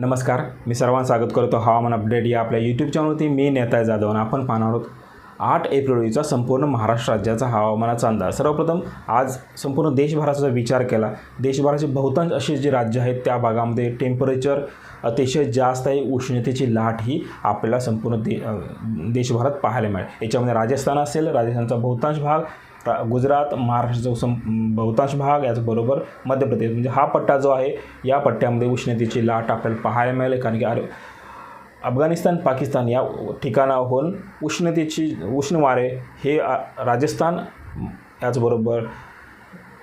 नमस्कार मी सर्वांना स्वागत करतो हवामान अपडेट या आपल्या यूट्यूब चॅनलवरती मी नेता जाधव आणि आपण पाहणार आहोत आठ एप्रिल रोजीचा संपूर्ण महाराष्ट्र राज्याचा हवामानाचा अंदाज. सर्वप्रथम आज संपूर्ण देशभराचा विचार केला देशभराचे बहुतांश असे जे राज्य आहेत त्या भागामध्ये टेम्परेचर अतिशय जास्त आहे उष्णतेची लाट ही आपल्याला संपूर्ण दे देशभरात पाहायला मिळेल. याच्यामध्ये राजस्थान असेल राजस्थानचा बहुतांश भाग गुजरात महाराष्ट्राचा सं बहुतांश भाग याचबरोबर मध्य प्रदेश म्हणजे हा पट्टा जो आहे या पट्ट्यामध्ये उष्णतेची लाट आपल्याला पाहायला मिळेल कारण की अरे अफगाणिस्तान पाकिस्तान या ठिकाणाहून उष्णतेची उष्ण वारे हे राजस्थान याचबरोबर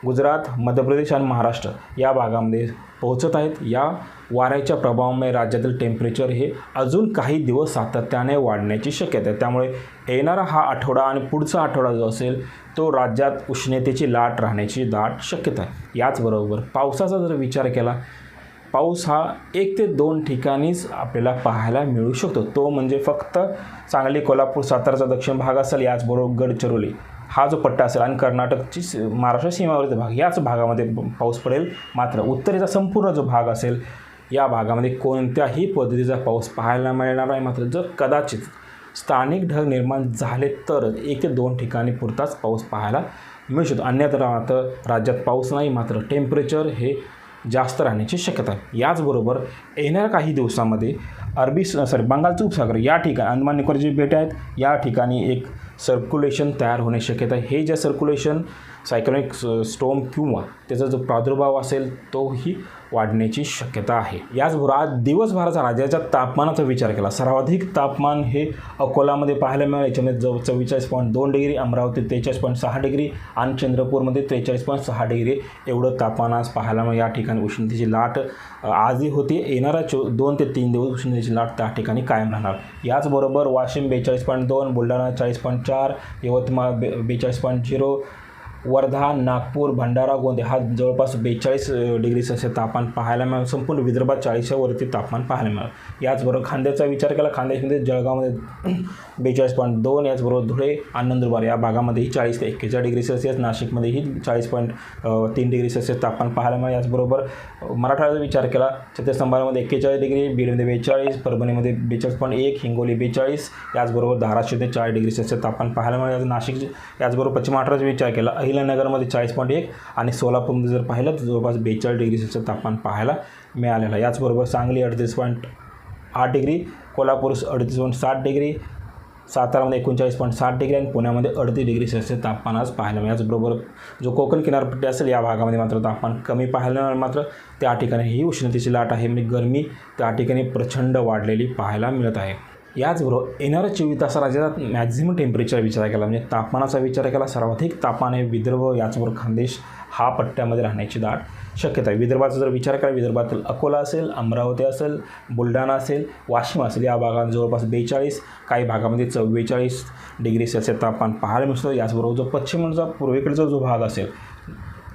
गुजरात मध्य प्रदेश आणि महाराष्ट्र या भागामध्ये पोहोचत आहेत. या वाऱ्याच्या प्रभावामुळे राज्यातील टेम्परेचर हे अजून काही दिवस सातत्याने वाढण्याची शक्यता आहे. त्यामुळे येणारा हा आठवडा आणि पुढचा आठवडा जो असेल तो राज्यात उष्णतेची लाट राहण्याची दाट शक्यता आहे. याचबरोबर पावसाचा जर विचार केला पाऊस हा एक ते दोन ठिकाणीच आपल्याला पाहायला मिळू शकतो. तो म्हणजे फक्त सांगली कोल्हापूर साताराचा दक्षिण भाग असेल याचबरोबर गडचिरोली. हा जो पट्टा असेल आणि कर्नाटकची महाराष्ट्र सीमावरील भाग याच भागामध्ये पाऊस पडेल. मात्र उत्तरेचा संपूर्ण जो भाग असेल या भागामध्ये कोणत्याही पद्धतीचा पाऊस पाहायला मिळणार नाही. मात्र जर कदाचित स्थानिक ढग निर्माण झाले तर एक ते दोन ठिकाणी पुरताच पाऊस पाहायला मिळू शकतो. अन्यथा मात्र राज्यात पाऊस नाही मात्र टेम्परेचर हे जास्त राहण्याची शक्यता आहे. याचबरोबर येणाऱ्या काही दिवसामध्ये अरबी सॉरी बंगालचं उपसागर या ठिकाणी अंदमान निकोबार जे बेटे आहेत. या ठिकाणी एक सर्क्युलेशन तयार होण्याची शक्यता आहे. हे जे सर्क्युलेशन सायक्लोनिक स्टोम किंवा त्याचा जो प्रादुर्भाव असेल तोही वाढण्याची शक्यता आहे. याचबरोबर आज दिवसभराचा राज्याच्या तापमानाचा विचार केला. सर्वाधिक तापमान हे अकोलामध्ये पाहायला मिळालं. याच्यामध्ये जवळ चव्वेचाळीस पॉईंट दोन डिग्री अमरावती त्रेचाळीस पॉईंट सहा डिग्री आणि चंद्रपूरमध्ये त्रेचाळीस पॉईंट सहा डिग्री एवढं तापमान आज पाहायला मिळालं. या ठिकाणी उष्णतेची लाट आजही होती. येणारा चो दोन ते तीन दिवस उष्णतेची लाट त्या ठिकाणी कायम राहणार. याचबरोबर वाशिम बेचाळीस पॉईंट दोन बुलढाणा चाळीस पॉईंट चार यवतमाळ बे बेचाळीस पॉईंट झिरो वर्धा नागपूर भंडारा गोंदिया हा जवळपास बेचाळीस डिग्री सेल्सिअस तापमान पाहायला मिळालं. संपूर्ण विदर्भात चाळीसच्या वरती तापमान पाहायला मिळेल. याचबरोबर खांद्याचा विचार केला खांद्यामध्ये जळगावमध्ये बेचाळीस पॉईंट दोन याचबरोबर धुळे आणि नंदुरबार या भागामध्येही चाळीस ते एक्केचाळीस डिग्री सेल्सिअस नाशिकमध्येही चाळीस पॉईंट तीन डिग्री सेल्सिअस तापमान पाहायला मिळेल. याचबरोबर मराठवाड्याचा विचार केला छत्तीसगडमध्ये एक्केचाळीस डिग्री बीडमध्ये बेचाळीस परभणीमध्ये बेचाळीस पॉईंट एक हिंगोली बेचाळीस याचबरोबर धाराशिवमध्ये चाळीस डिग्री सेल्सिअस तापमान पाहायला मिळेल. नाशिक याचबरोबर पश्चिम महाराष्ट्राचा विचार केला अहिल्यानगरमध्ये चाळीस पॉईंट एक आणि सोलापूरमध्ये जर पाहिलं तर जवळपास बेचाळीस डिग्री सेल्सिअस तापमान पाहायला मिळालेलं याचबरोबर सांगली अडतीस पॉईंट आठ डिग्री कोल्हापूर अडतीस पॉईंट सात डिग्री सातारामध्ये एकोणचाळीस पॉईंट सात डिग्री आणि पुण्यामध्ये अडतीस डिग्री सेल्सिअस तापमान आज पाहायला मिळेल. याचबरोबर जो कोकण किनारपट्टी असेल या भागामध्ये मात्र तापमान कमी पाहायला मात्र त्या ठिकाणी ही उष्णतेची लाट आहे म्हणजे गरमी त्या ठिकाणी प्रचंड वाढलेली पाहायला मिळत आहे. याचबरोबर येणाऱ्या चोवीस तासा राज्यात मॅक्झिमम टेम्परेचर विचार केला म्हणजे तापमानाचा विचार केला सर्वाधिक तापमान हे विदर्भ याचबरोबर खानदेश हा पट्ट्यामध्ये राहण्याची दाट शक्यता आहे. विदर्भाचा जर विचार करा विदर्भातील अकोला असेल अमरावती असेल बुलढाणा असेल वाशिम असेल या भागात जवळपास बेचाळीस काही भागामध्ये चव्वेचाळीस डिग्री सेल्सिअस तापमान पाहायला मिळतं. याचबरोबर जो पश्चिमचा पूर्वेकडचा जो भाग असेल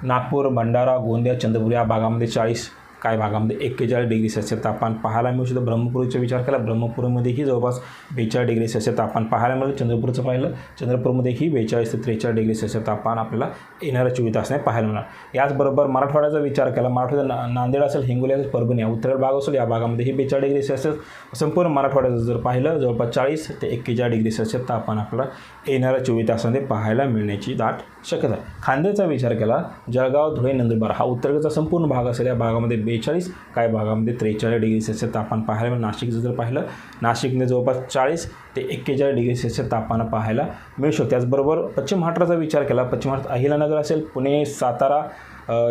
नागपूर भंडारा गोंदिया चंद्रपूर या भागामध्ये चाळीस काही भागामध्ये एक्केचाळीस डिग्री सेल्सिअस तापमान पाहायला मिळू शकतं. ब्रह्मपुरीचा विचार केला ब्रह्मपुरीमध्येही जवळपास बेचाळीस डिग्री सेल्सिअस तापमान पाहायला मिळेल चंद्रपूरचं पाहिलं चंद्रपूरमध्येही बेचाळीस ते त्रेचाळीस डिग्री सेल्सिअस तापमान आपल्याला येणाऱ्या चोवीस तासने पाहायला मिळणार. याचबरोबर मराठवाड्याचा विचार केला मराठवाड्याचा ना नांदेड असेल हिंगोली असेल परभणी या उत्तर भाग असेल या भागामध्येही बेचाळीस डिग्री सेल्सिअस संपूर्ण मराठवाड्याचं जर पाहिलं जवळपास चाळीस ते एक्केचाळीस डिग्री सेल्सिअस तापमान आपल्याला येणाऱ्या चोवीस तासामध्ये पाहायला मिळण्याची दाट शक्यता आहे. खांद्याचा विचार केला जळगाव धुळे नंदुरबार हा उत्तरेचा संपूर्ण भाग असेल या भागामध्ये बेचाळीस काही भागामध्ये त्रेचाळीस डिग्री सेल्सिअस तापमान पाहायला नाशिकचं जर पाहिलं नाशिकने जवळपास चाळीस ते एक्केचाळीस डिग्री सेल्सिअस तापमान पाहायला मिळू शकतो त्याचबरोबर पश्चिम महाराष्ट्राचा विचार केला पश्चिम महाराष्ट्र अहिलानगर असेल पुणे सातारा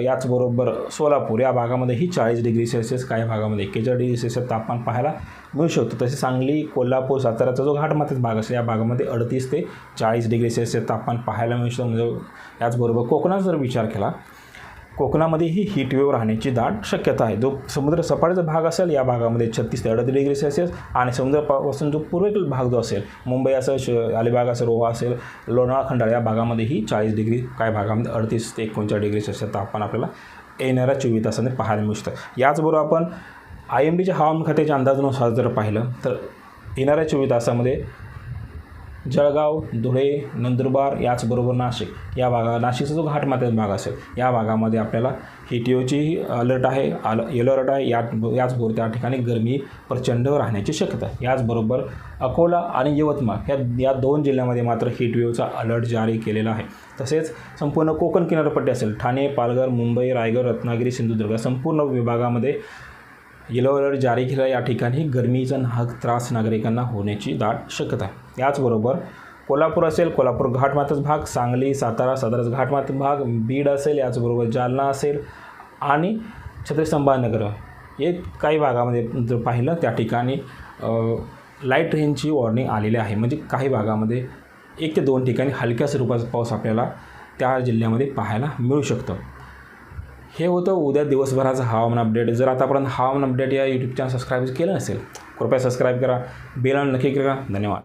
याचबरोबर सोलापूर या भागामध्येही चाळीस डिग्री सेल्सिअस काही भागामध्ये एक्केचाळीस डिग्री सेल्सिअस तापमान पाहायला मिळू शकतो. तसे सांगली कोल्हापूर साताराचा जो घाटमाथेच भाग असेल या भागामध्ये अडतीस ते चाळीस डिग्री सेल्सिअस तापमान पाहायला मिळू शकतो. म्हणजे याचबरोबर कोकणाचा जर विचार केला कोकणामध्येही हीट वेव्ह राहण्याची दाट शक्यता आहे. जो समुद्र सपाटीचा भाग असेल या भागामध्ये छत्तीस ते अडतीस डिग्री सेल्सिअस आणि समुद्रापासून जो पूर्वेकडील भाग जो असेल मुंबई असेल श अलिबाग असेल रोहा असेल लोणावळा खंडाळा या भागामध्येही चाळीस डिग्री काय भागामध्ये अडतीस ते एकोणचाळीस डिग्री सेल्सिअस तापमान आपल्याला येणाऱ्या चोवीस तासाने पाहायला मिळू शकतं याचबरोबर आपण आय एम डीच्या हवामान खात्याच्या अंदाजानुसार जर पाहिलं तर येणाऱ्या चोवीस तासामध्ये जळगाव धुळे नंदुरबार याचबरोबर नाशिक. या भागा नाशिकचा जो घाटमाथ्याचा भाग असेल या भागामध्ये आपल्याला हिटिओची अलर्ट आहे. आल येलो अलर्ट आहे. या याचबरोबर त्या ठिकाणी गरमी प्रचंड राहण्याची शक्यता आहे. याचबरोबर अकोला आणि यवतमाळ ह्या या दोन जिल्ह्यामध्ये मात्र हिटवेवचा अलर्ट जारी केलेला आहे. तसेच संपूर्ण कोकण किनारपट्टी असेल ठाणे पालघर मुंबई रायगड रत्नागिरी सिंधुदुर्ग संपूर्ण विभागामध्ये येलो अलर्ट जारी केला या ठिकाणी गरमीचा नाहक त्रास नागरिकांना होण्याची दाट शक्यता आहे. याचबरोबर कोल्हापूर असेल कोल्हापूर घाटमाथाच भाग सांगली सातारा साताराच घाटमाथ भाग बीड असेल याचबरोबर जालना असेल आणि छत्रपती संभाजीनगर हे काही भागामध्ये जर पाहिलं त्या ठिकाणी लाइट रेंजची वॉर्निंग आलेली आहे. म्हणजे काही भागामध्ये एक ते दोन ठिकाणी हलक्या स्वरूपाचा पाऊस आपल्याला त्या जिल्ह्यामध्ये पाहायला मिळू शकतं. हे होतं उद्या दिवसभराचं हवामान अपडेट. जर आतापर्यंत हवामान अपडेट या यूट्यूब चॅनल सबस्क्राईब केलं नसेल कृपया सबस्क्राईब करा बेल नक्की करा. धन्यवाद.